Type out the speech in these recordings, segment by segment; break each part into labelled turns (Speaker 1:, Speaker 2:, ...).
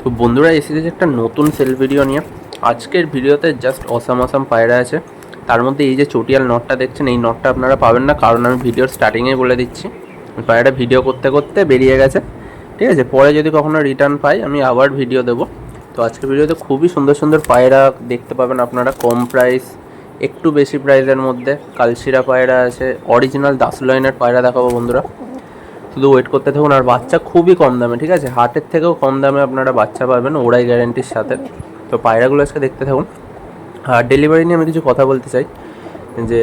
Speaker 1: তো বন্ধুরা এসে গেছে একটা নতুন সেল ভিডিও নিয়ে আজকের ভিডিওতে জাস্ট অসাম অসাম পায়রা আছে। তার মধ্যে এই যে চটিয়াল নটটা দেখছেন, এই নটটা আপনারা পাবেন না, কারণ আমি ভিডিওর স্টার্টিংয়ে বলে দিচ্ছি। পায়রাটা ভিডিও করতে করতে বেরিয়ে গেছে। ঠিক আছে? পরে যদি কখনো রিটার্ন পাই, আমি আবার ভিডিও দেবো। তো আজকের ভিডিওতে খুবই সুন্দর সুন্দর পায়রা দেখতে পাবেন আপনারা। কম প্রাইস একটু বেশি প্রাইসের মধ্যে। কালশিরা পায়রা আছে। অরিজিনাল দাসলয়নের পায়রা দেখাবো বন্ধুরা। শুধু ওয়েট করতে থাকুন, আর বাচ্চা খুবই কম দামে, ঠিক আছে? হাটের থেকেও কম দামে আপনারা বাচ্চা পাবেন, ওরাই গ্যারেন্টির সাথে। তো পায়রাগুলো আজকে দেখতে থাকুন। আর ডেলিভারি নিয়ে আমি কিছু কথা বলতে চাই। যে,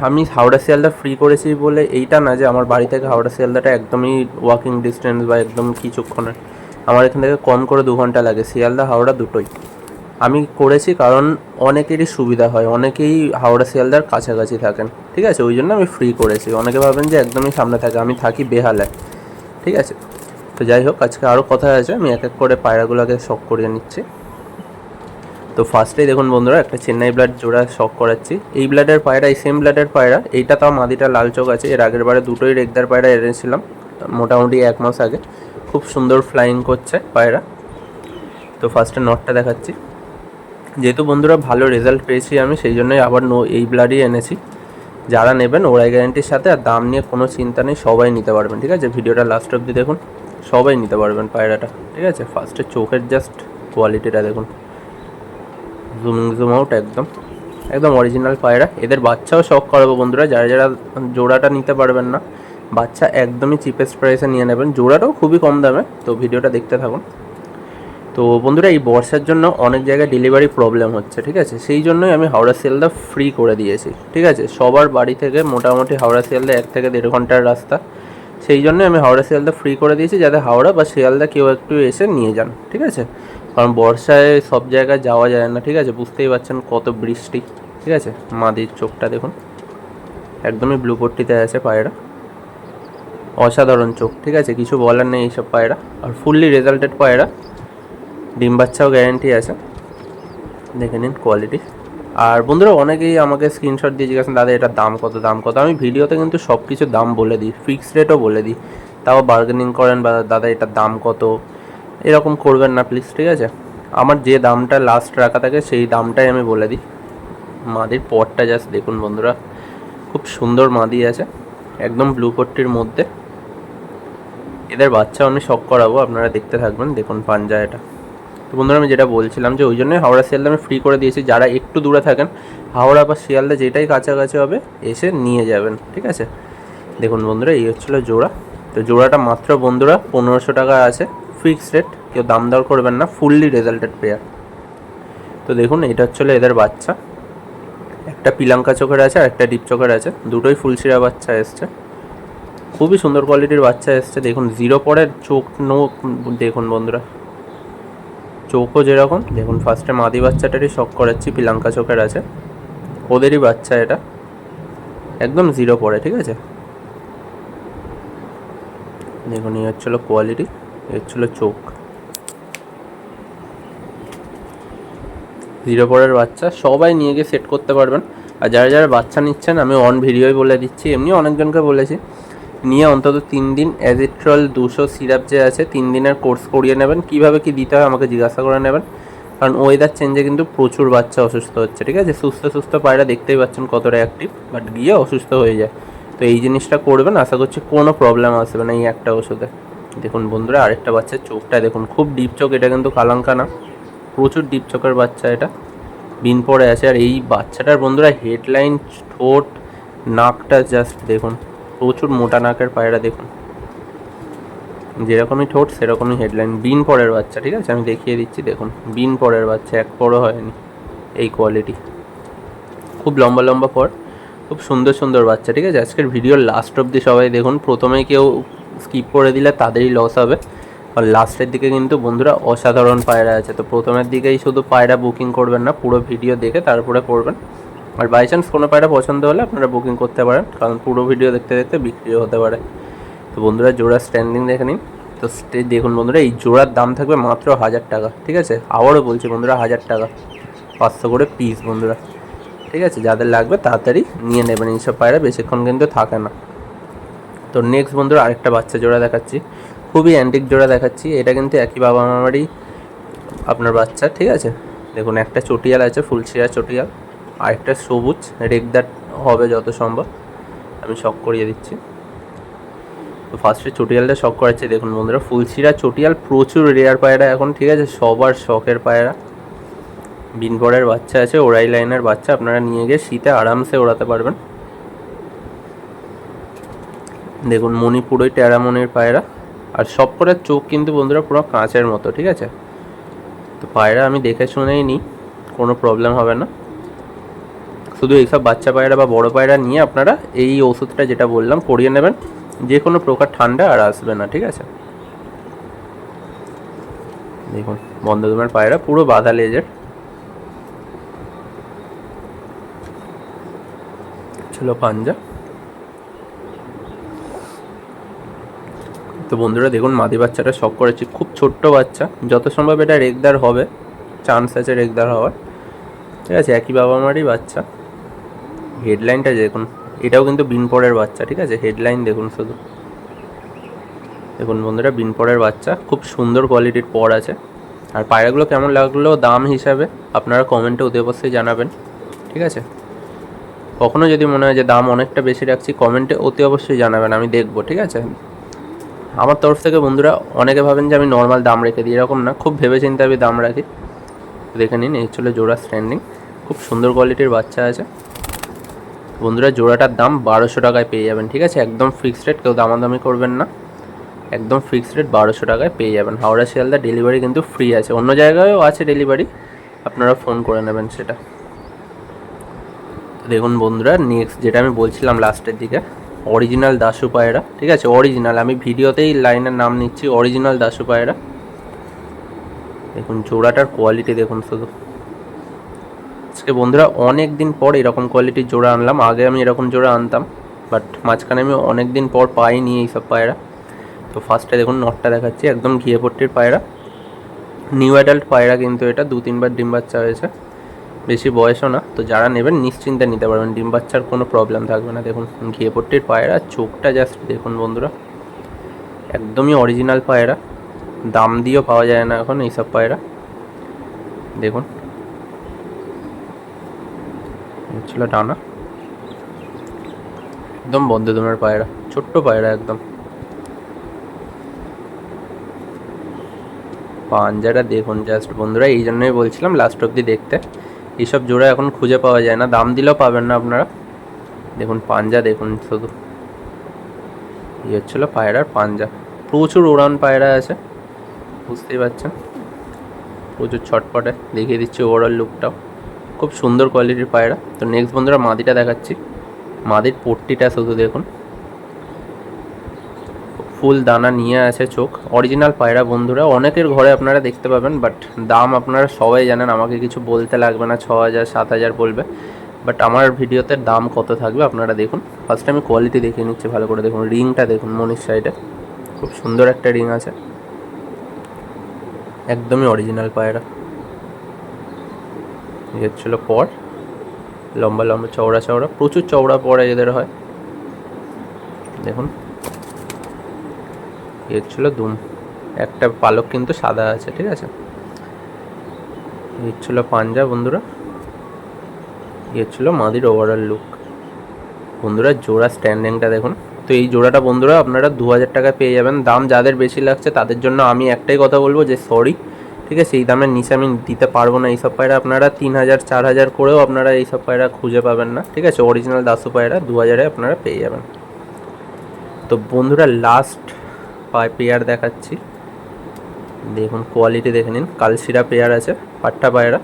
Speaker 1: আমি হাওড়া শিয়ালদা ফ্রি করেছি বলে এইটা না যে আমার বাড়ি থেকে হাওড়া শিয়ালদাটা একদমই ওয়াকিং ডিস্টেন্স বা একদম কিছুক্ষণের। আমার এখান থেকে কম করে দু ঘণ্টা লাগে। শিয়ালদা হাওড়া দুটোই। আমি করেছি কারণ অনেকেরই সুবিধা হয়, অনেকেই হাওড়া শিয়ালদার কাছাকাছি থাকেন, ঠিক আছে? ওই জন্য আমি ফ্রি করেছি। অনেকে ভাবেন যে একদমই সামনে থাকে, আমি থাকি বেহালায় ঠিক আছে? তো যাই হোক, আজকে আরও কথা আছে, আমি এক এক করে পায়রাগুলোকে শখ করিয়ে নিচ্ছি। তো ফার্স্টেই দেখুন বন্ধুরা, একটা চেন্নাই ব্লাড জোড়া শখ করাচ্ছি। এই ব্লাডের পায়রা, এই সেম ব্লাডের পায়রা, এইটা তাও মাদিটা লাল চোখ আছে, এর আগের বারে দুটোই রেগদার পায়রা এনেছিলাম, মোটামুটি এক মাস আগে। খুব সুন্দর ফ্লাইং করছে পায়রা। তো ফার্স্টে নটটা দেখাচ্ছি। যেহেতু বন্ধুরা ভালো রেজাল্ট পেয়েছি আমি, সেই জন্যই আবার নো এই ব্লাডই এনেছি। যারা নেবেন, ওরাই গ্যারেন্টির সাথে, আর দাম নিয়ে কোনো চিন্তা নেই, সবাই নিতে পারবেন, ঠিক আছে? ভিডিওটা লাস্ট অবধি দেখুন, সবাই নিতে পারবেন পায়রাটা, ঠিক আছে? ফার্স্টে চোখের জাস্ট কোয়ালিটিটা দেখুন। জুমিং জুম আউট একদম। একদম অরিজিনাল পায়রা। এদের বাচ্চাও শখ করাবো বন্ধুরা, যারা যারা জোড়াটা নিতে পারবেন না, বাচ্চা একদমই চিপেস্ট প্রাইসে নিয়ে নেবেন। জোড়াটাও খুবই কম দামে, তো ভিডিওটা দেখতে থাকুন। তো বন্ধুরা, এই বর্ষার জন্য অনেক জায়গায় ডেলিভারি প্রবলেম হচ্ছে, ঠিক আছে? সেই জন্যই আমি হাওড়া শিয়ালদা ফ্রি করে দিয়েছি, ঠিক আছে? সবার বাড়ি থেকে মোটামুটি হাওড়া শিয়ালদা এক থেকে দেড় ঘণ্টার রাস্তা। সেই জন্যই আমি হাওড়া শিয়ালদা ফ্রি করে দিয়েছি, যাতে হাওড়া বা শিয়ালদা কেউ একটু এসে নিয়ে যান, ঠিক আছে? কারণ বর্ষায় সব জায়গায় যাওয়া যায় না, ঠিক আছে? বুঝতেই পারছেন কত বৃষ্টি, ঠিক আছে? মাদির চোখটা দেখুন। একদমই ব্লু পট্টিতে আছে পায়রা। অসাধারণ চোখ, ঠিক আছে? কিছু বলার নেই এইসব পায়রা। আর ফুললি রেজাল্টেড পায়রা। ডিম বাচ্চাও গ্যারেন্টি আছে। দেখে নিন কোয়ালিটি আর বন্ধুরা, অনেকেই আমাকে স্ক্রিনশট দিয়ে জিজ্ঞাসা দাদা, এটার দাম কত? দাম কত? আমি ভিডিওতে কিন্তু সব কিছু দাম বলে দিই ফিক্সড রেটও বলে দিই। তাও বার্গেনিং করেন বা, দাদা, এটার দাম কত? এরকম করবেন না প্লিজ ঠিক আছে? আমার যে দামটা লাস্ট রাখা থাকে, সেই দামটাই আমি বলে দিই। মাদির পটটা জাস্ট দেখুন বন্ধুরা, খুব সুন্দর মাদি আছে, একদম ব্লু পট্টির মধ্যে। এদের বাচ্চা আমি শখ করাবো, আপনারা দেখতে থাকবেন, দেখুন পাঞ্জা এটা। তো বন্ধুরা আমি যেটা বলছিলাম যে ওই জন্যই হাওড়া শিয়ালদা আমি ফ্রি করে দিয়েছি। যারা একটু দূরে থাকেন, হাওড়া বা শিয়ালদা যেটাই কাছাকাছি হবে, এসে নিয়ে যাবেন, ঠিক আছে? দেখুন বন্ধুরা, এই হচ্ছিল জোড়া। তো জোড়াটা মাত্র বন্ধুরা পনেরোশো টাকা আছে ফিক্সড রেট কেউ দাম দর করবেন না ফুললি রেজাল্টেড পেয়ার তো দেখুন, এটা হচ্ছিল এদের বাচ্চা। একটা পিলাঙ্কা চোখের আছে আর একটা ডিপ চোখের আছে। দুটোই ফুলশিরা বাচ্চা এসছে। খুবই সুন্দর কোয়ালিটির বাচ্চা এসছে। দেখুন জিরো পরের চোখ নোখ দেখুন বন্ধুরা। চোখও যেরকম, দেখুন ফার্স্টে মাদি বাচ্চাটারই শখ করাচ্ছি পিলাঙ্কা চোখের আছে। ওদেরই বাচ্চা এটা। একদম জিরো পড়ে, ঠিক আছে? দেখুন, এই হচ্ছিল কোয়ালিটি এই হচ্ছিল চোখ। জিরো পরের বাচ্চা, সবাই নিয়ে গিয়ে সেট করতে পারবেন। আর যারা যারা বাচ্চা নিচ্ছেন, আমি অন ভিডিওই বলে দিচ্ছি এমনি অনেকজনকে বলেছি নিয়ে অন্তত তিন দিন অ্যাজিট্রল দুশো সিরাপ যে আছে, তিন দিনের কোর্স করিয়ে নেবেন। কীভাবে কী দিতে হয় আমাকে জিজ্ঞাসা করে নেবেন। কারণ ওয়েদার চেঞ্জে কিন্তু প্রচুর বাচ্চা অসুস্থ হচ্ছে, ঠিক আছে? সুস্থ সুস্থ পায়রা দেখতেই পাচ্ছেন কতটা অ্যাক্টিভ বাট গিয়ে অসুস্থ হয়ে যায়। তো এই জিনিসটা করবেন, আশা করছি কোনো প্রবলেম আসবে না এই একটা ওষুধে। দেখুন বন্ধুরা, আরেকটা বাচ্চার চোখটা দেখুন, খুব ডিপ চোখ, এটা কিন্তু কালাঙ্কা না। প্রচুর ডিপ চোখের বাচ্চা এটা। বিন পড়ে আছে, আর এই বাচ্চাটার বন্ধুরা হেডলাইন ঠোঁট, নাকটা জাস্ট দেখুন। প্রচুর মোটা নাকের পায়রা দেখুন। যেরকমই ঠোঁট, সেরকমই হেডলাইন বিন পরের বাচ্চা, ঠিক আছে? আমি দেখিয়ে দিচ্ছি, দেখুন। বিন পরের বাচ্চা, এক পরও হয়নি এই কোয়ালিটি খুব লম্বা লম্বা পর, খুব সুন্দর সুন্দর বাচ্চা, ঠিক আছে? আজকের ভিডিওর লাস্ট অবধি সবাই দেখুন। প্রথমে কেউ স্কিপ করে দিলে তাদেরই লস হবে। আর লাস্টের দিকে কিন্তু বন্ধুরা অসাধারণ পায়রা আছে। তো প্রথমের দিকেই শুধু পায়রা বুকিং করবেন না, পুরো ভিডিও দেখে তারপরে করবেন। আর বাই চান্স কোনো পায়রা পছন্দ হলে আপনারা বুকিং করতে পারেন, কারণ পুরো ভিডিও দেখতে দেখতে বিক্রিও হতে পারে। তো বন্ধুরা, জোড়া স্ট্যান্ডিং দেখে নিন। তো স্টে দেখুন বন্ধুরা, এই জোড়ার দাম থাকবে মাত্র হাজার টাকা, ঠিক আছে? আবারও বলছি বন্ধুরা, হাজার টাকা। পাঁচশো করে পিস বন্ধুরা, ঠিক আছে? যাদের লাগবে তাড়াতাড়ি নিয়ে নেবেন। এইসব পায়রা বেশিক্ষণ কিন্তু থাকে না। তো নেক্সট বন্ধুরা, আরেকটা বাচ্চা জোড়া দেখাচ্ছি। খুবই অ্যান্টিক জোড়া দেখাচ্ছি। এটা কিন্তু একই বাবা মামারই আপনার বাচ্চা, ঠিক আছে? দেখুন, একটা চটিয়াল আছে ফুলশিরা চটিয়াল। আর একটা সবুজ রেগদার হবে যত সম্ভব। আমি শখ করিয়ে দিচ্ছি। তো ফার্স্টে চটিয়ালটা শখ করাচ্ছে। দেখুন বন্ধুরা ফুলশিরা চটিয়াল, প্রচুর রেয়ার পায়রা এখন, ঠিক আছে? সবার শখের পায়রা। বিনপরের বাচ্চা আছে, ওরাই লাইনের বাচ্চা। আপনারা নিয়ে গিয়ে শীতে আরামসে ওড়াতে পারবেন। দেখুন মণিপুরই ট্যারামনির পায়রা। আর সব কটার চোখ কিন্তু বন্ধুরা পুরো কাঁচের মতো, ঠিক আছে? তো পায়রা আমি দেখে শুনেই নিই, কোনো প্রবলেম হবে না। শুধু এইসব বাচ্চা পায়রা বা বড় পায়রা নিয়ে আপনারা এই ওষুধটা যেটা বললাম করিয়ে নেবেন, যে কোনো প্রকার ঠান্ডা আর আসবে না, ঠিক আছে? দেখুন বন্ধদমের পায়রা পুরো বাধা লেজের। ছিল পাঞ্জা। তো বন্ধুরা, দেখুন, মাদি বাচ্চাটা শখ করেছি, খুব ছোট্ট বাচ্চা। যত সম্ভব এটা রেগদার হবে, চান্স আছে রেগদার হওয়ার। ঠিক আছে, একই বাবা মারই বাচ্চা। হেডলাইনটা দেখুন। এটাও কিন্তু বিনপরের বাচ্চা, ঠিক আছে? হেডলাইন দেখুন শুধু। দেখুন বন্ধুরা বিনপরের বাচ্চা, খুব সুন্দর কোয়ালিটির পর আছে। আর পায়রাগুলো কেমন লাগল, দাম হিসাবে আপনারা কমেন্টে অতি অবশ্যই জানাবেন, ঠিক আছে? কখনো যদি মনে হয় যে দাম অনেকটা বেশি রাখছি কমেন্টে অতি অবশ্যই জানাবেন, আমি দেখব, ঠিক আছে? আমার তরফ থেকে বন্ধুরা, অনেকে ভাবেন যে আমি নর্মাল দাম রেখে দিই, এরকম না, খুব ভেবে চিন্তে আমি দাম রাখি। দেখে নিন, এই ছিল জোড়া স্ট্যান্ডিং খুব সুন্দর কোয়ালিটির বাচ্চা আছে। বন্ধুরা, জোড়াটার দাম বারোশো টাকায় পেয়ে যাবেন, ঠিক আছে? একদম ফিক্সড রেট কেউ দামাদামি করবেন না। একদম ফিক্সড রেট বারোশো টাকায় পেয়ে যাবেন। হাওড়া শিয়ালদা ডেলিভারি কিন্তু ফ্রি আছে। অন্য জায়গায়ও আছে ডেলিভারি আপনারা ফোন করে নেবেন সেটা। দেখুন বন্ধুরা নেক্সট যেটা আমি বলছিলাম লাস্টের দিকে অরিজিনাল দাসু পায়রা, ঠিক আছে? অরিজিনাল আমি ভিডিওতেই লাইনের নাম নিচ্ছি অরিজিনাল দাসু পায়রা। দেখুন, জোড়াটার কোয়ালিটি দেখুন শুধু। আজকে বন্ধুরা অনেক দিন পর এরকম কোয়ালিটির জোড়া আনলাম। আগে আমি এরকম জোড়া আনতাম বাট মাঝখানে আমি অনেক দিন পর পাইনি এইসব পায়রা। তো ফার্স্টে দেখুন নটটা দেখাচ্ছি, একদম ঘিয়ে পট্টির পায়রা। নিউ অ্যাডাল্ট পায়রা কিন্তু এটা, দু তিনবার ডিম বাচ্চা হয়েছে। বেশি বয়সও না, তো যারা নেবেন নিশ্চিন্তে নিতে পারবেন, ডিম বাচ্চার কোনো প্রবলেম থাকবে না। দেখুন, ঘিয়ে পট্টির পায়রা, চোখটা জাস্ট দেখুন বন্ধুরা। একদমই অরিজিনাল পায়রা, দাম দিয়েও পাওয়া যায় না এখন এইসব পায়রা। দেখুন এই ছিল ডানা। একদম বন্ধ দমের পায়রা, ছোট্ট পায়রা একদম। পাঞ্জাটা দেখুন জাস্ট বন্ধুরা, এই জন্যই বলছিলাম লাস্ট অব্দি দেখতে। এইসব জোড়া এখন খুঁজে পাওয়া যায় না, দাম দিলেও পাবেন না আপনারা। দেখুন পাঞ্জা, দেখুন শুধু। এই হচ্ছিল পায়রার পাঞ্জা। প্রচুর উড়ান পায়রা আছে, বুঝতেই পারছেন? প্রচুর ছটপটে, দেখিয়ে দিচ্ছি ওভারঅল লুকটাও খুব সুন্দর কোয়ালিটির পায়রা। তো নেক্সট বন্ধুরা মাদিটা দেখাচ্ছি। মাদির পট্টিটা শুধু দেখুন। ফুল দানা নিয়ে আছে চোখ। অরিজিনাল পায়রা বন্ধুরা, অনেকের ঘরে আপনারা দেখতে পাবেন বাট দাম আপনারা সবাই জানেন, আমাকে কিছু বলতে লাগবে না ছ হাজার সাত হাজার বলবে। বাট আমার ভিডিওতে দাম কত থাকবে আপনারা দেখুন। ফার্স্টে আমি কোয়ালিটি দেখিয়ে নিচ্ছি, ভালো করে দেখুন। রিংটা দেখুন মনির সাইডে খুব সুন্দর একটা রিং আছে। একদমই অরিজিনাল পায়রা। এই হচ্ছিল পর। লম্বা লম্বা চওড়া চওড়া, প্রচুর চওড়া পড়া এদের হয়। দেখুন। এই হচ্ছিল দুম। একটা পালক কিন্তু সাদা আছে, ঠিক আছে? এই হচ্ছিল পাঞ্জা, বন্ধুরা। এই হচ্ছিল মাদির ওভারঅল লুক বন্ধুরা, জোড়া স্ট্যান্ডিংটা দেখুন। তো এই জোড়াটা বন্ধুরা, আপনারা দু হাজার টাকায় পেয়ে যাবেন। দাম যাদের বেশি লাগছে, তাদের জন্য আমি একটাই কথা বলব যে সরি ঠিক আছে, এই দামের নিচে আমি দিতে পারব না। এইসব পায়রা আপনারা তিন হাজার, চার হাজার করেও আপনারা এইসব পায়রা খুঁজে পাবেন না, ঠিক আছে? অরিজিনাল দাসু পায়রা দু হাজারে আপনারা পেয়ে যাবেন। তো বন্ধুরা লাস্ট পায় পেয়ার দেখাচ্ছি। দেখুন কোয়ালিটি দেখে নিন। কালশিরা পেয়ার আছে, পাট্টা পায়রা।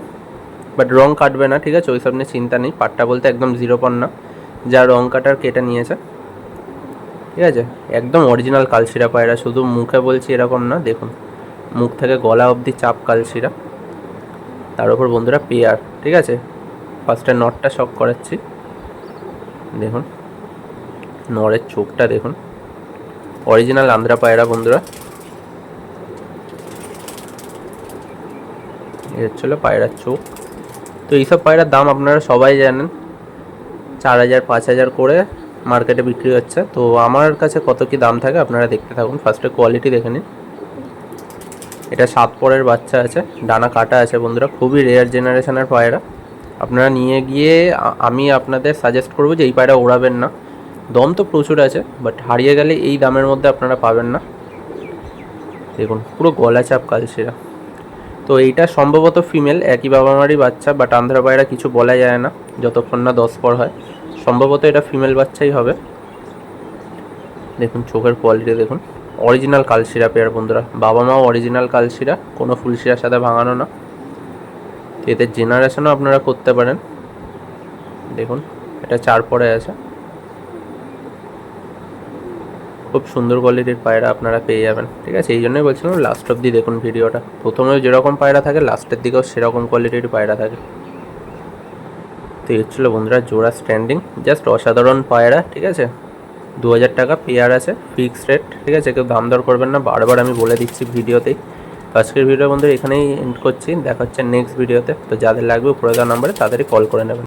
Speaker 1: বাট রং কাটবে না, ঠিক আছে? ওইসব নিয়ে চিন্তা নেই। পাট্টা বলতে একদম জিরো পন না। যা রং কাটার কেটে নিয়েছে। ঠিক আছে? একদম অরিজিনাল কালশিরা পায়রা, শুধু মুখে বলছি এরকম না, দেখুন। মুখ থেকে গলা অবধি চাপ কালশিরা। তার উপর বন্ধুরা পেয়ার, ঠিক আছে? ফার্স্টে নটটা শক করাচ্ছি। দেখুন নরের চোখটা দেখুন। অরিজিনাল আন্ধ্রা পায়রা বন্ধুরা। এই হচ্ছিল পায়রার চোখ। তো এইসব পায়রার দাম আপনারা সবাই জানেন। চার হাজার, পাঁচ হাজার করে মার্কেটে বিক্রি হচ্ছে। তো আমার কাছে কত কি দাম থাকে আপনারা দেখতে থাকুন। ফার্স্টে কোয়ালিটি দেখে নিন। এটা সাত পরের বাচ্চা আছে, ডানা কাটা আছে বন্ধুরা, খুবই রেয়ার জেনারেশনের পায়রা। আপনারা নিয়ে গিয়ে আমি আপনাদের সাজেস্ট করব যে এই পায়রা ওড়াবেন না। দম তো প্রচুর আছে বাট হারিয়ে গেলে এই দামের মধ্যে আপনারা পাবেন না। দেখুন, পুরো গলা চাপ কালশিরা তো এইটা সম্ভবত ফিমেল একই বাবা মারই বাচ্চা বাট আন্ধ্রা পায়রা কিছু বলা যায় না, যতক্ষণ না দশ পর হয়। সম্ভবত এটা ফিমেল বাচ্চাই হবে। দেখুন, চোখের কোয়ালিটি দেখুন। অরিজিনাল কালশিরা পেয়ার বন্ধুরা। বাবা মাও অরিজিনাল কালশিরা, কোনো ফুলশিরার সাথে ভাঙানো না। এদের জেনারেশনও আপনারা করতে পারেন। দেখুন, এটা চার পরে আছে। খুব সুন্দর কোয়ালিটির পায়রা আপনারা পেয়ে যাবেন, ঠিক আছে? এই জন্যই বলছিলাম লাস্ট অবধি দেখুন ভিডিওটা। প্রথমেও যেরকম পায়রা থাকে লাস্টের দিকেও সেরকম কোয়ালিটির পায়রা থাকে। তো এই হচ্ছিল বন্ধুরা, জোড়া স্ট্যান্ডিং জাস্ট অসাধারণ পায়রা, ঠিক আছে? দু হাজার টাকা পেয়ার আছে ফিক্স রেট ঠিক আছে? কেউ দাম দর করবেন না, বারবার আমি বলে দিচ্ছি ভিডিওতেই। আজকের ভিডিও বন্ধু এখানেই এন্ড করছি দেখা হচ্ছে নেক্সট ভিডিওতে। তো যাদের লাগবে উপরে দেওয়া নাম্বারে তাদেরই কল করে নেবেন।